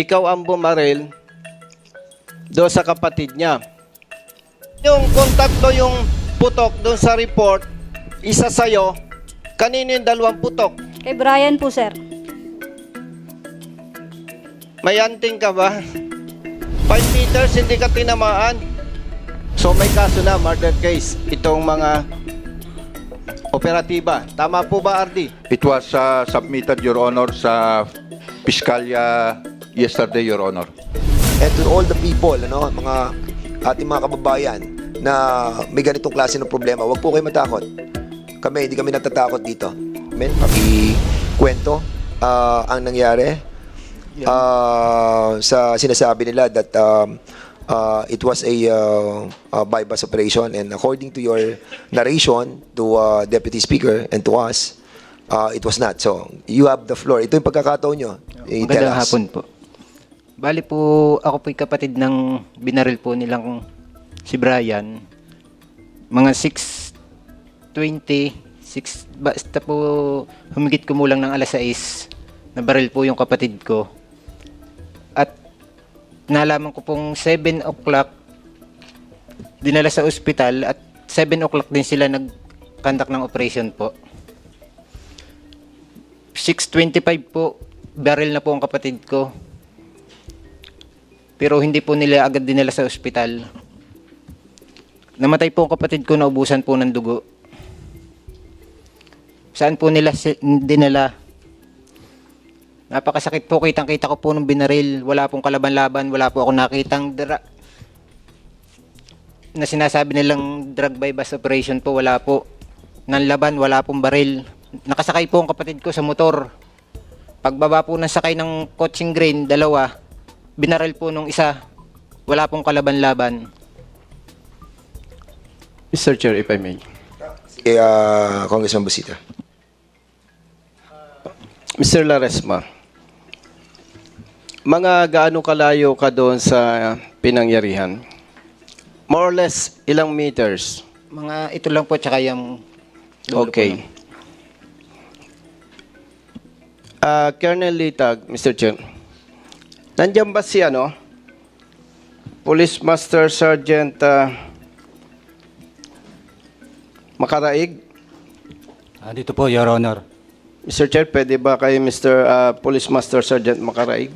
ikaw ang bumaril do sa kapatid niya. Yung kontakto yung putok doon sa report, isa sa'yo, kanino yung dalawang putok? Kay Brian po, sir. May anting ka ba? 5 meters, hindi ka tinamaan. So may kaso na, murder case, itong mga operatiba. Tama po ba, Ardi? It was uh, submitted, Your Honor, sa Piskalya yesterday, Your Honor. And to all the people, ano, mga ating mga kababayan na may ganitong klase ng problema, huwag po kayo matakot. Kami, hindi kami natatakot dito. Men, pakikwento ah, ang nangyari ah, sa sinasabi nila that um, ah, it was a uh, uh, bypass operation and according to your narration to uh, Deputy Speaker and to us, uh, it was not. So, you have the floor. Ito yung pagkakataon nyo. Magandang hapon po. Bali po, ako po'y kapatid ng binaril po nilang si Brian. Mga 6.20, 6, basta po humigit kumulang ng alas 6, nabaril po yung kapatid ko. At nalaman ko pong 7 o'clock, dinala sa ospital at 7 o'clock din sila nag-conduct ng operation po. 6.25 po, barrel na po ang kapatid ko. Pero hindi po nila agad dinala sa ospital. Namatay po ang kapatid ko, naubusan po ng dugo. Saan po nila dinala? Napakasakit po, kitang-kita ko po nung binaril. Wala pong kalaban-laban, wala po ako nakitang dra- na sinasabi nilang drug by bus operation po, wala po. Nang laban, wala pong baril. Nakasakay po ang kapatid ko sa motor. Pagbaba po ng sakay ng coaching green, dalawa, binaril po nung isa. Wala pong kalaban-laban. Mr. Chair, if I may. Eh, ah, Congressman Busita. Mr. Laresma, mga gaano kalayo ka doon sa pinangyarihan? More or less, ilang meters? Mga ito lang po, tsaka yung... dulo po Okay. Ah, Colonel Litag, Mr. Chair. Nandiyan ba si ano? Police Master Sergeant ah, Makaraig? Ah, dito po, Your Honor. Mr. Chair, pwede ba kay Mr. ah, Police Master Sergeant Makaraig?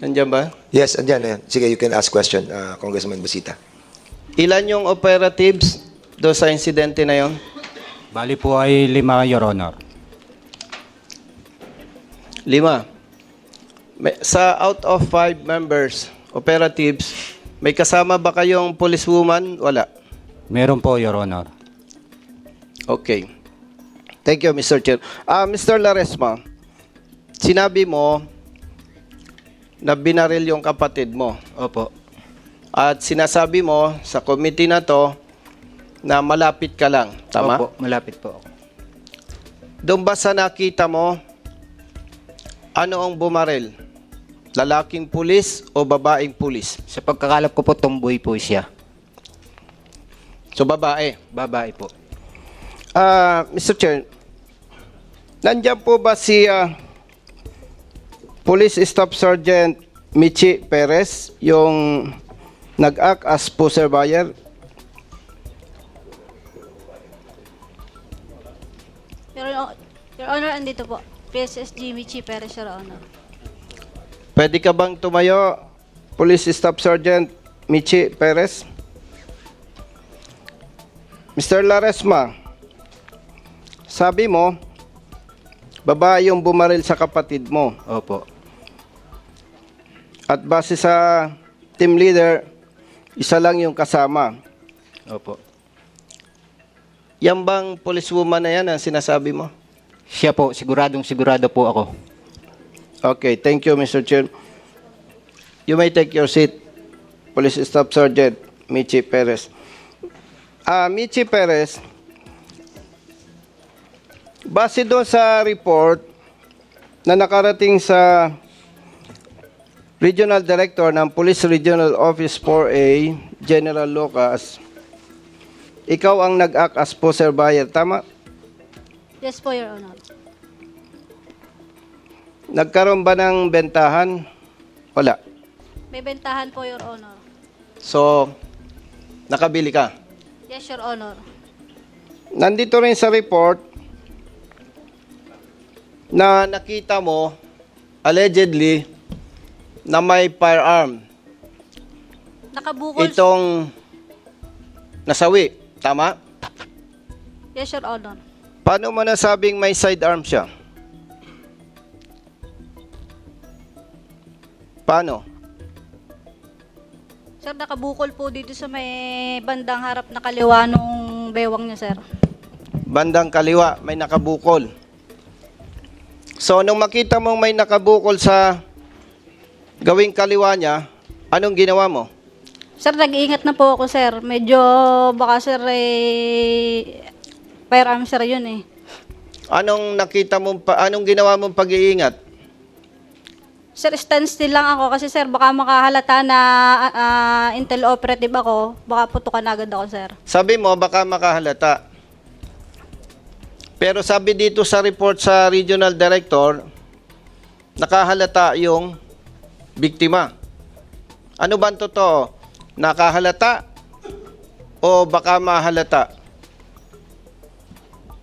Nandiyan ba? Yes, andyan. Ayan. Sige, you can ask question, ah, Congressman Busita. Ilan yung operatives do sa insidente na yon? Bali po ay lima, Your Honor. Lima. May, sa out of five members, operatives, may kasama ba kayong policewoman? Wala. Meron po, Your Honor. Okay. Thank you, Mr. Chair. Ah, Mr. Laresma, sinabi mo na binaril yung kapatid mo. Opo. At sinasabi mo sa committee na to na malapit ka lang. Tama? Opo, malapit po ako. Doon ba sa nakita mo, ano ang bumaril? Lalaking pulis o babaeng pulis? Sa pagkakalap ko po, tomboy po siya. So, babae. Babae po. Ah, Mr. Chair, nandiyan po ba si ah, Police Staff Sergeant Michi Perez, yung nag-act as poster buyer? Your, Your Honor, andito po. PSSG Michi Perez, Your Honor. Pwede ka bang tumayo, Police Staff Sergeant Michi Perez? Mr. Laresma, sabi mo, babae yung bumaril sa kapatid mo. Opo. At base sa team leader, isa lang yung kasama. Opo. Yan bang policewoman na yan ang sinasabi mo? Siya po, siguradong sigurado po ako. Okay, thank you, Mr. Chair. You may take your seat, Police Staff Sergeant Michi Perez. Ah, Michi Perez, base doon sa report na nakarating sa Regional Director ng Police Regional Office 4A, General Lucas, ikaw ang nag-act as poster buyer, tama? Yes po, Your Honor. Nagkaroon ba ng bentahan? Wala. May bentahan po, Your Honor. So, nakabili ka. Yes, Your Honor. Nandito rin sa report na nakita mo allegedly na may firearm Nakabukol. itong nasawi. Tama? Yes, Your Honor. Paano mo nasabing may sidearm siya? Paano? Sir, nakabukol po dito sa may bandang harap na kaliwa nung bewang niya, sir. Bandang kaliwa, may nakabukol. So, nung makita mong may nakabukol sa gawing kaliwa niya, anong ginawa mo? Sir, nag-iingat na po ako, sir. Medyo baka, sir, eh, firearm, sir, yun eh. Anong nakita mo anong ginawa mong pag-iingat? Sir, standstill lang ako kasi, sir, baka makahalata na ah, intel operative ako. Baka putukan agad ako, sir. Sabi mo, baka makahalata. Pero sabi dito sa report sa regional director, nakahalata yung biktima. Ano ba ang totoo? Nakahalata o baka mahalata?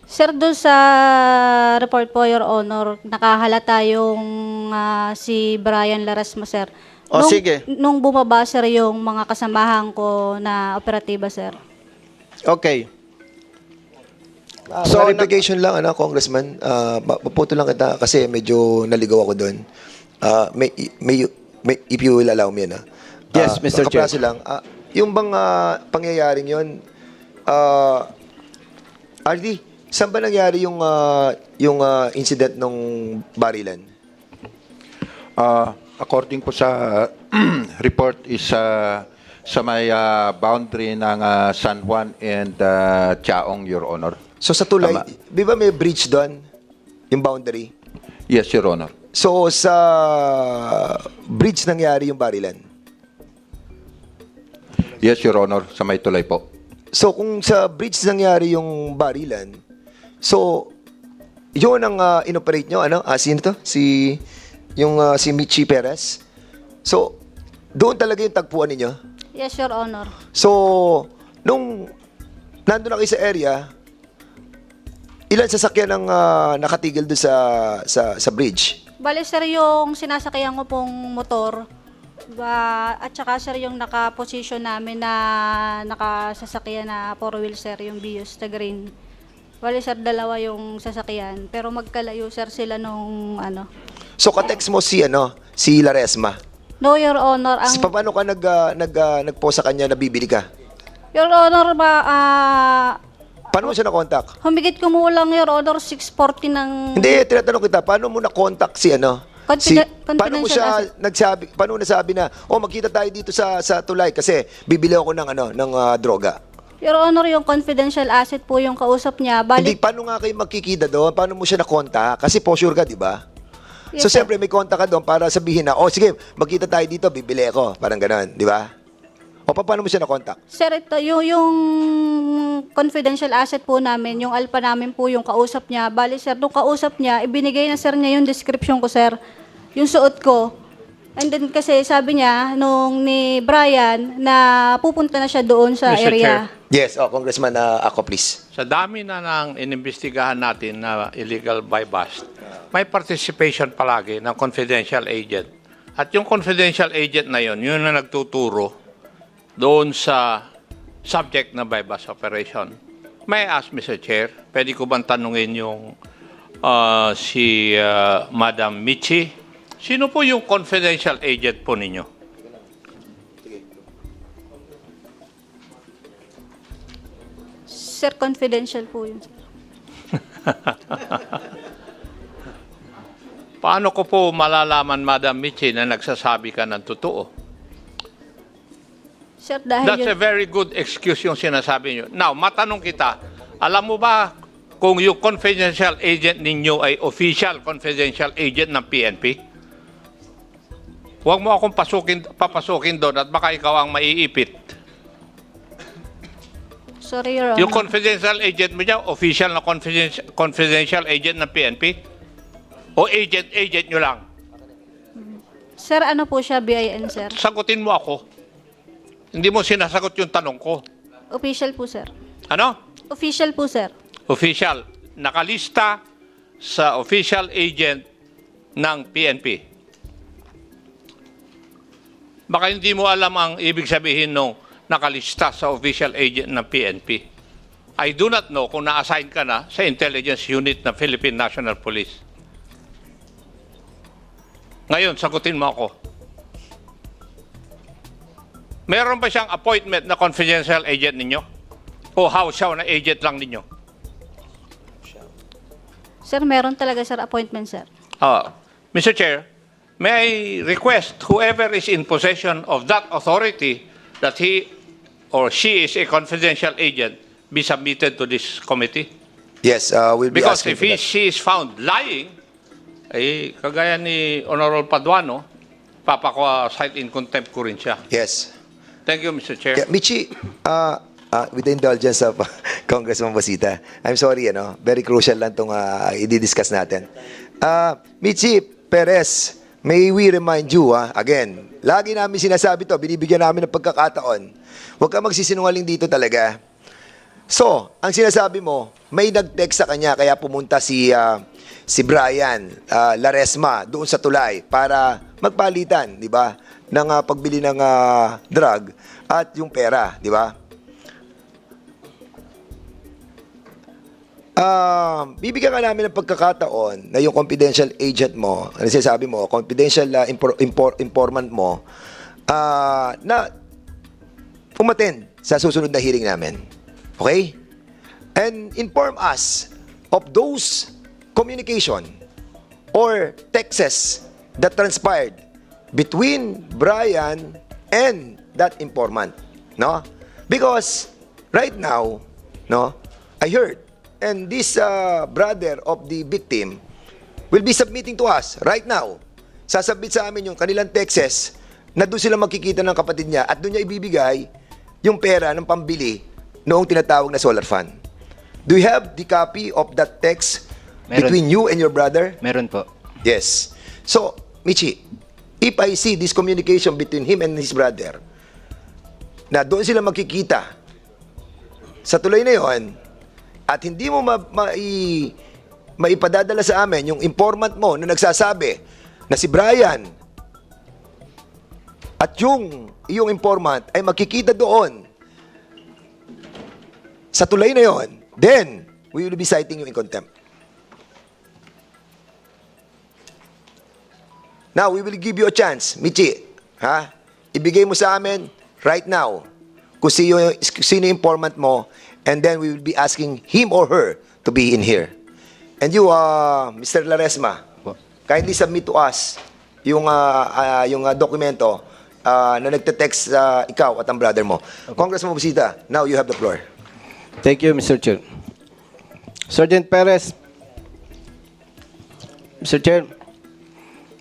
Sir, doon sa report po, Your Honor, nakahalata yung ah, si Brian Larasma, sir. O, nung, sige. Nung bumaba, sir, yung mga kasamahan ko na operatiba, sir. Okay. Ah, So, clarification lang, ano, Congressman. Uh, paputo lang kita kasi medyo naligaw ako doon. Ah, may, may, may, if you will allow me, ano. Yes, Ah, Mr. Chair. kapraso lang. Ah, yung bang ah, pangyayaring yun, uh, RD, saan ba nangyari yung, ah, yung ah, incident nung barilan? Uh, according po sa report is uh, sa may uh, boundary ng uh, San Juan and uh, Chaong, Your Honor. So sa tulay, Tama. di ba may bridge doon? Yung boundary? Yes, Your Honor. So sa bridge nangyari yung barilan? Yes, Your Honor, sa may tulay po. So kung sa bridge nangyari yung barilan, so yun ang ah, inoperate nyo, ano? Ah, sino to? Si, yung ah, si Michi Perez. So, doon talaga yung tagpuan ninyo. Yes, Your Honor. So, nung nandun na kayo sa area, ilan sasakyan ang ah, nakatigil doon sa, sa, sa bridge? Bale, sir, yung sinasakyan ko pong motor, ba, at saka, sir, yung naka-position namin na nakasasakyan na four wheel, sir, yung Vios, the green. Bale, sir, dalawa yung sasakyan. Pero magkalayo, sir, sila nung, ano. So, katext mo si, ano, si Laresma. No, Your Honor, ang... Si paano ka nag, ah, nag, ah, nag-post sa kanya na bibili ka? Your Honor, ba, ah, Paano mo siya na-contact? humigit kumulang, Your Honor, 640 ng... Hindi, tinatanong kita, paano mo na-contact si ano? si, Confide- paano mo siya confidential nagsabi, paano nasabi na, oh, magkita tayo dito sa sa tulay kasi bibili ako ng ano, ng ah, droga. Your Honor, yung confidential asset po yung kausap niya. Hindi, Balik, paano nga kayo magkikita doon? Paano mo siya na-contact? Kasi po sure ka, di ba? Yes, so, sir. siyempre, may contact ka doon para sabihin na, oh, sige, magkita tayo dito, bibili ako. Parang ganun, di ba? O, pa- paano mo siya na-contact? Sir, ito, yung, yung confidential asset po namin, yung alpha namin po yung kausap niya. Bali, sir, nung kausap niya, ibinigay na sir niya yung description ko, sir. Yung suot ko. And then kasi sabi niya, nung ni Brian, na pupunta na siya doon sa Mr. area. Yes, oh, Congressman ah, ako, please. Sa dami na nang inimbestigahan natin na illegal buy bust, may participation palagi ng confidential agent. At yung confidential agent na yon, yun na nagtuturo doon sa subject na buy bust operation. May I ask, Mr. Chair, pwede ko bang tanungin yung ah, si ah, Madam Michi? Sino po yung confidential agent po ninyo? Sir, confidential po yun. Paano ko po malalaman, Madam Michi, na nagsasabi ka ng totoo? Sir, dahil That's yun, a very good excuse yung sinasabi nyo. Now, matanong kita, alam mo ba kung yung confidential agent ninyo ay official confidential agent ng PNP? Huwag mo akong pasukin, papasukin doon at baka ikaw ang maiipit. sorry, Your Honor. Yung confidential agent mo dyan, official na confidential, confidential agent ng PNP? O agent-agent nyo lang? Sir, ano po siya, BIN, sir? Sagutin mo ako. Hindi mo sinasagot yung tanong ko. Official po, sir. Ano? Official po, sir. Official. Nakalista sa official agent ng PNP. Baka hindi mo alam ang ibig sabihin nung nakalista sa official agent ng PNP. I do not know kung na-assign ka na sa intelligence unit ng Philippine National Police. Ngayon, sagutin mo ako. Meron ba siyang appointment na confidential agent ninyo? O house siya na agent lang ninyo? Sir, meron talaga, sir, appointment, sir. Uh, Mr. Chair, may I request whoever is in possession of that authority that he or she is a confidential agent be submitted to this committee? Yes, uh, we'll be Because asking if for he, that. she is found lying, eh, kagaya ni Honorable Paduano, papako-cite in contempt ko rin siya. Yes. Thank you, Mr. Chair. Yeah, Michi, uh, uh, with the indulgence of Congressman Basita, I'm sorry, ano, very crucial lang itong uh, i-discuss natin. Uh, Michi Perez, may we remind you, ah, again, lagi namin sinasabi to, binibigyan namin ng pagkakataon. Huwag ka magsisinungaling dito talaga. So, ang sinasabi mo, may nag-text sa kanya kaya pumunta si ah, si Brian ah, Laresma doon sa tulay para magpalitan, di ba? ng ah, pagbili ng ah, drug at yung pera, di ba? Ah, bibigyan ka namin ng pagkakataon na yung confidential agent mo, ano sinasabi mo, confidential ah, impor- impor- informant mo, ah, na umaten sa susunod na hearing namin. Okay? And inform us of those communication or texts that transpired between Brian and that informant. No? Because right now, no, I heard, and this uh, brother of the victim will be submitting to us right now. Sasabit sa amin yung kanilang texts na doon sila magkikita ng kapatid niya at doon niya ibibigay yung pera ng pambili noong tinatawag na solar fund. Do you have the copy of that text Meron. between you and your brother? Meron po. Yes. So, Michi, if I see this communication between him and his brother, na doon sila magkikita sa tuloy na yon, at hindi mo ma, mai, maipadadala sa amin yung informant mo na nagsasabi na si Brian at yung iyong informant ay magkikita doon sa tulay na yon, then we will be citing you in contempt. Now, we will give you a chance, Michi. Ha? Ibigay mo sa amin right now kung sino, sino yung informant mo and then we will be asking him or her to be in here. And you, uh, Mr. Laresma, kindly submit to us yung, uh, uh, yung uh, dokumento uh, na nagte-text uh, ikaw at ang brother mo. Congressman Busita, now you have the floor. Thank you, Mr. Chair. Sergeant Perez. Mr. Chair,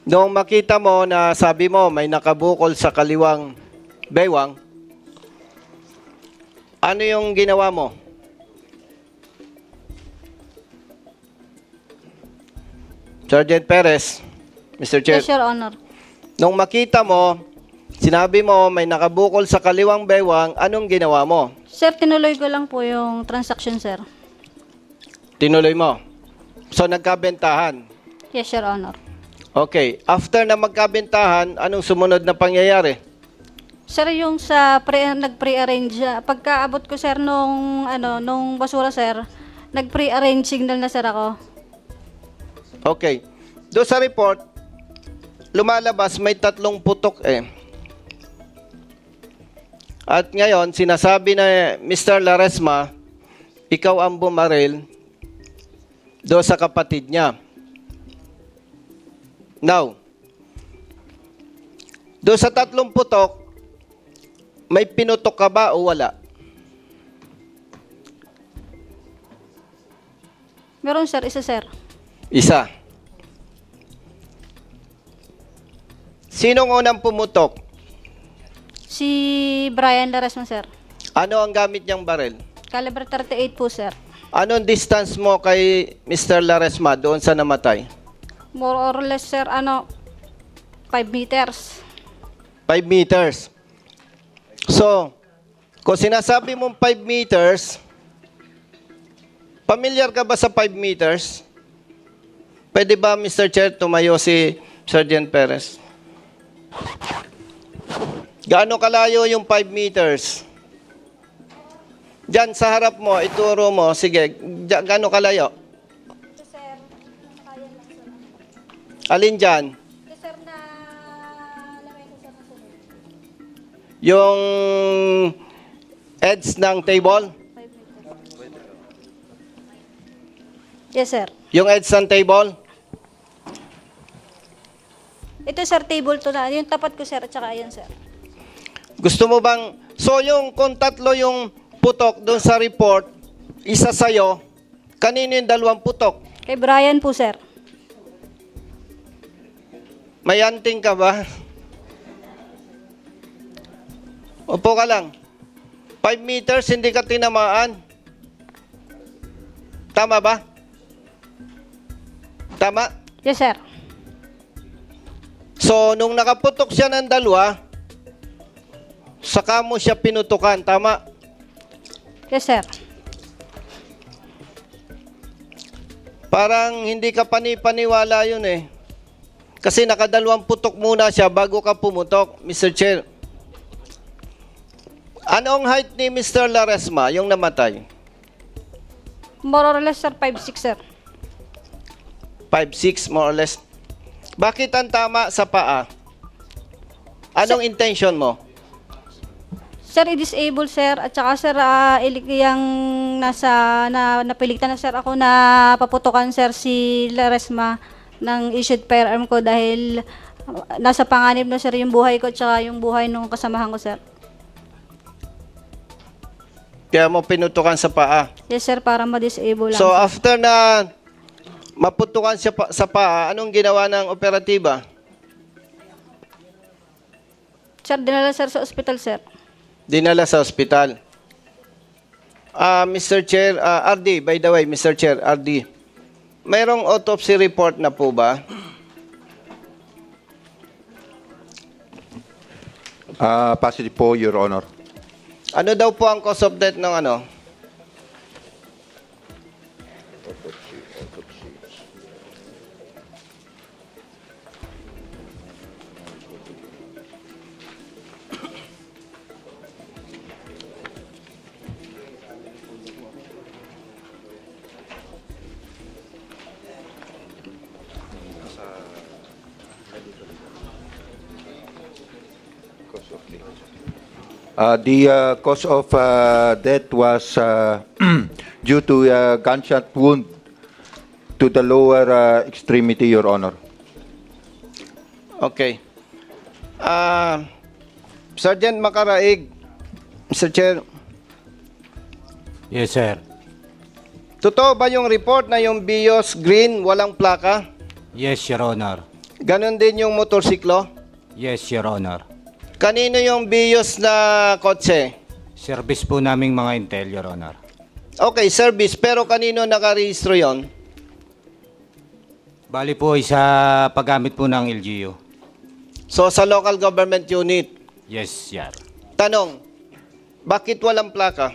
noong makita mo na sabi mo may nakabukol sa kaliwang baywang, ano yung ginawa mo? Sergeant Perez, Mr. Chair, Yes, Your Honor. nung makita mo, sinabi mo may nakabukol sa kaliwang baywang, anong ginawa mo? Sir, tinuloy ko lang po yung transaction, sir. Tinuloy mo. So nagkabentahan. Yes, Your Honor. Okay. After na magkabentahan, anong sumunod na pangyayari? Sir, yung sa pre, nag-pre-arrange, ah, pagkaabot ko, sir, nung, ano, nung basura, sir, nag-pre-arrange signal na, sir, ako. Okay. Doon sa report, lumalabas may tatlong putok eh. At ngayon, sinasabi na Mr. Laresma, ikaw ang bumaril doon sa kapatid niya. Now, doon sa tatlong putok, may pinutok ka ba o wala? Meron, sir, isa, sir. Isa. Sinong unang pumutok? Si Brian Laresma, sir. Ano ang gamit niyang baril? Caliber 38 po, sir. Anong distance mo kay Mr. Laresma doon sa namatay? More or less, sir, ano, 5 meters. 5 meters. So, kung sinasabi mong 5 meters, familiar ka ba sa 5 meters? Pwede ba, Mr. Chair, tumayo si Sergeant Perez? Gaano kalayo yung 5 meters? Diyan sa harap mo, ituro mo. Sige, gaano kalayo? Alin dyan? Yung edge ng table? Yes, sir. Yung edge ng table? Ito, sir, table to na. Yung tapat ko, sir, at saka yan, sir. Gusto mo bang, so yung kung tatlo yung putok doon sa report, isa sa'yo, kanino yung dalawang putok? Kay Brian po, sir. May anting ka ba? Upo ka lang. 5 meters, hindi ka tinamaan. Tama ba? Tama? Yes, sir. So, nung nakaputok siya ng dalawa, saka mo siya pinutukan. Tama? Yes, sir. Parang hindi ka panipaniwala yun eh. Kasi nakadalawang putok muna siya bago ka pumutok, Mr. Chair. Anong height ni Mr. Laresma, yung namatay? More or less, sir, 5'6", sir. 5'6", more or less. Bakit ang tama sa paa? Anong intention mo? Sir, i-disable, sir. At saka, sir, uh, yung nasa, na, napilitan na, sir, ako na paputukan, sir, si Laresma ng issued firearm ko dahil uh, nasa panganib na, sir, yung buhay ko at saka yung buhay nung kasamahan ko, sir. Kaya mo pinutukan sa paa. Yes, sir, para ma-disable lang. So sir. after na maputukan siya pa, sa paa, anong ginawa ng operatiba? sir, dinala, sir, sa ospital, sir. Dinala sa ospital. Ah, Mr. Chair, ah, RD, by the way, Mr. Chair, RD, mayroong autopsy report na po ba? Ah, positive po, Your Honor. Ano daw po ang cause of death ng ano? Uh, the uh, cause of uh, death was uh, due to a gunshot wound to the lower uh, extremity, Your Honor. Okay. Ah, Sergeant Makaraig, Mr. Chair, Yes, sir. totoo ba yung report na yung Bios Green walang plaka? Yes, Your Honor. Ganon din yung motorsiklo? Yes, Your Honor. Kanino yung Bios na kotse? Service po naming mga intel, Your Honor. Okay, service, pero kanino nakarehistro yon? Bali po ay sa paggamit po ng LGU. So, sa local government unit. Yes, sir. Tanong, bakit walang plaka?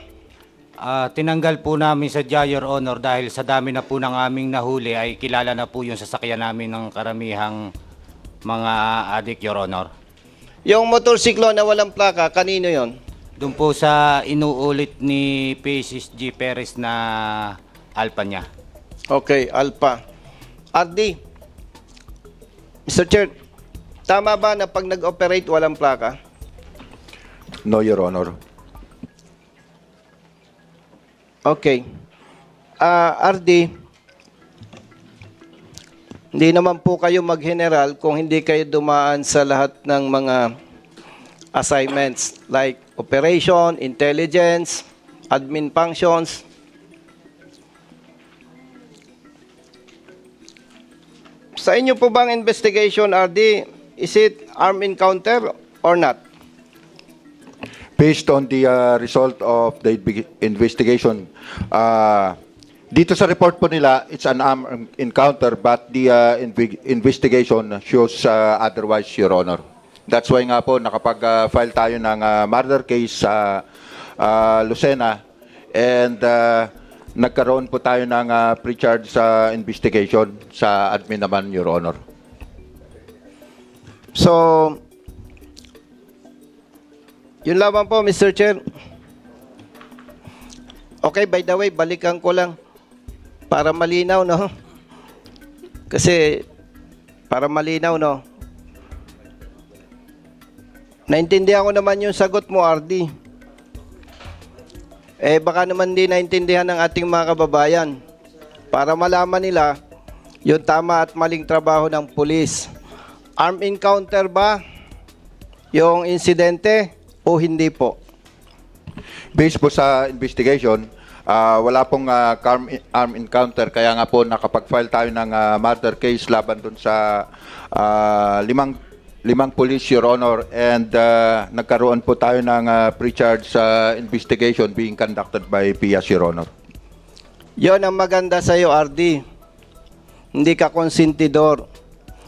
Ah, tinanggal po namin sa Your Honor dahil sa dami na po ng aming nahuli ay kilala na po yung sasakyan namin ng karamihang mga adik, Your Honor. Yung motorsiklo na walang plaka, kanino yon? Doon po sa inuulit ni Paces G. Perez na alpa niya. Okay, Alpha. RD, Mr. Chair, tama ba na pag nag-operate walang plaka? No, Your Honor. Okay. Ah, RD, hindi naman po kayo mag-general kung hindi kayo dumaan sa lahat ng mga assignments like operation, intelligence, admin functions. Sa inyo po bang investigation, RD, is it armed encounter or not? Based on the uh, result of the inve- investigation, uh, Dito sa report po nila, it's an encounter but the uh, invi- investigation shows uh, otherwise, Your Honor. That's why nga po nakapag-file tayo ng uh, murder case sa uh, Lucena and uh, nagkaroon po tayo ng uh, pre-charge sa investigation sa admin naman, Your Honor. So, yun lamang po, Mr. Chair. Okay, by the way, balikan ko lang para malinaw, no? Kasi, para malinaw, no? Naintindihan ko naman yung sagot mo, RD. Eh, baka naman di naintindihan ng ating mga kababayan. Para malaman nila yung tama at maling trabaho ng pulis. Armed encounter ba yung insidente o hindi po? Based po sa investigation, ah, wala pong ah, arm, arm encounter kaya nga po nakapag-file tayo ng ah, murder case laban dun sa ah, limang limang police your honor and ah, nagkaroon po tayo ng ah, pre-charge sa investigation being conducted by PIAS your honor. Yon ang maganda sa iyo, RD. Hindi ka konsentidor.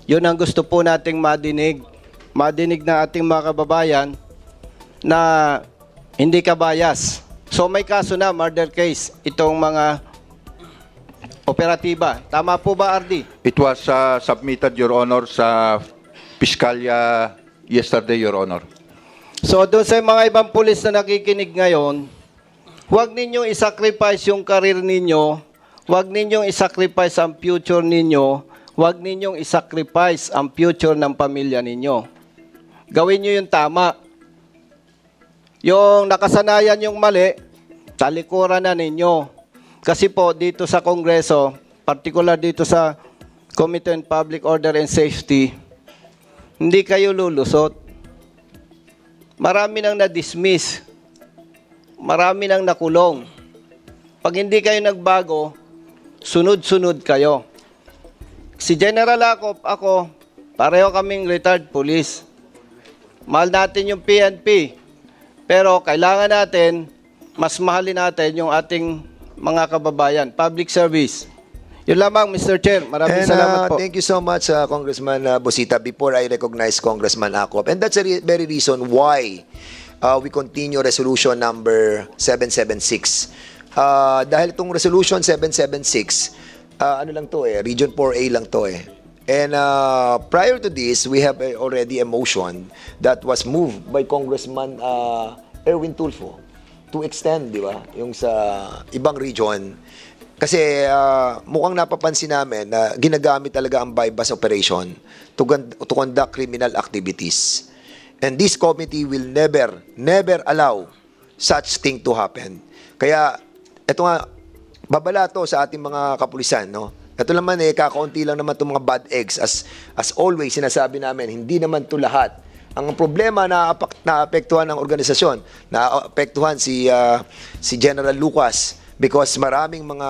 Yon ang gusto po nating madinig. Madinig na ating mga kababayan na hindi ka bias. So may kaso na, murder case, itong mga operatiba. Tama po ba, RD? It was ah, submitted your honor sa Piskalya yesterday your honor. So doon sa mga ibang pulis na nakikinig ngayon, huwag ninyong isacrifice yung karir ninyo, huwag ninyong isacrifice ang future ninyo, huwag ninyong isacrifice ang future ng pamilya ninyo. Gawin nyo yung tama. Yung nakasanayan yung mali, talikuran na ninyo. Kasi po dito sa Kongreso, particular dito sa Committee on Public Order and Safety, hindi kayo lulusot. Marami nang na-dismiss. Marami nang nakulong. Pag hindi kayo nagbago, sunod-sunod kayo. Si General ako, ako, pareho kaming retired police. Mahal natin yung PNP. Pero kailangan natin, mas mahalin natin yung ating mga kababayan. Public service. Yun lamang, Mr. Chair. Maraming And salamat uh, po. thank you so much, uh, Congressman uh, Bosita. Before I recognize Congressman Acop, and that's the re- very reason why uh, we continue resolution number 776. Uh, dahil itong resolution 776, uh, ano lang to eh, Region 4A lang to eh. And uh, prior to this, we have uh, already a motion that was moved by Congressman uh, Erwin Tulfo to extend, di ba, yung sa ibang region. Kasi ah, mukhang napapansin namin na ginagamit talaga ang bypass operation to, to conduct criminal activities. And this committee will never, never allow such thing to happen. Kaya, ito nga, babala to sa ating mga kapulisan, no? Ito naman eh, kakaunti lang naman itong mga bad eggs. As, as always, sinasabi namin, hindi naman to lahat. Ang problema na naapektuhan ng organisasyon, naapektuhan si ah, si General Lucas because maraming mga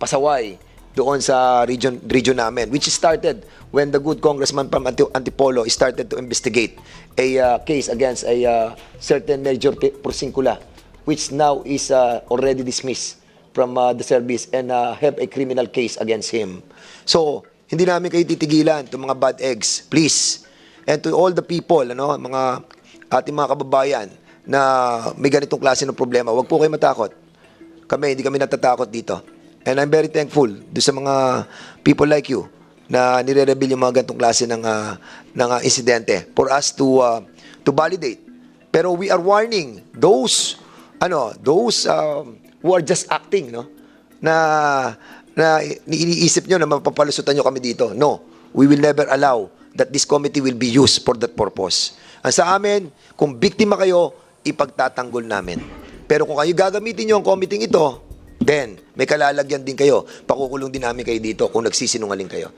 pasaway doon sa region region namin which started when the good congressman from Anti- Antipolo started to investigate a ah, case against a ah, certain Major Porcincula which now is ah, already dismissed from ah, the service and ah, have a criminal case against him. So, hindi namin kayo titigilan itong mga bad eggs. Please. And to all the people, ano, mga ating mga kababayan na may ganitong klase ng problema, huwag po kayo matakot. Kami, hindi kami natatakot dito. And I'm very thankful do sa mga people like you na nire-reveal yung mga ganitong klase ng, ah, ng ah, insidente for us to, ah, to validate. Pero we are warning those, ano, those um, who are just acting, no? Na, na iniisip nyo na mapapalusutan nyo kami dito. No, we will never allow that this committee will be used for that purpose. Ang sa amin, kung biktima kayo, ipagtatanggol namin. Pero kung kayo gagamitin nyo ang committee ito, then may kalalagyan din kayo. Pakukulong din namin kayo dito kung nagsisinungaling kayo.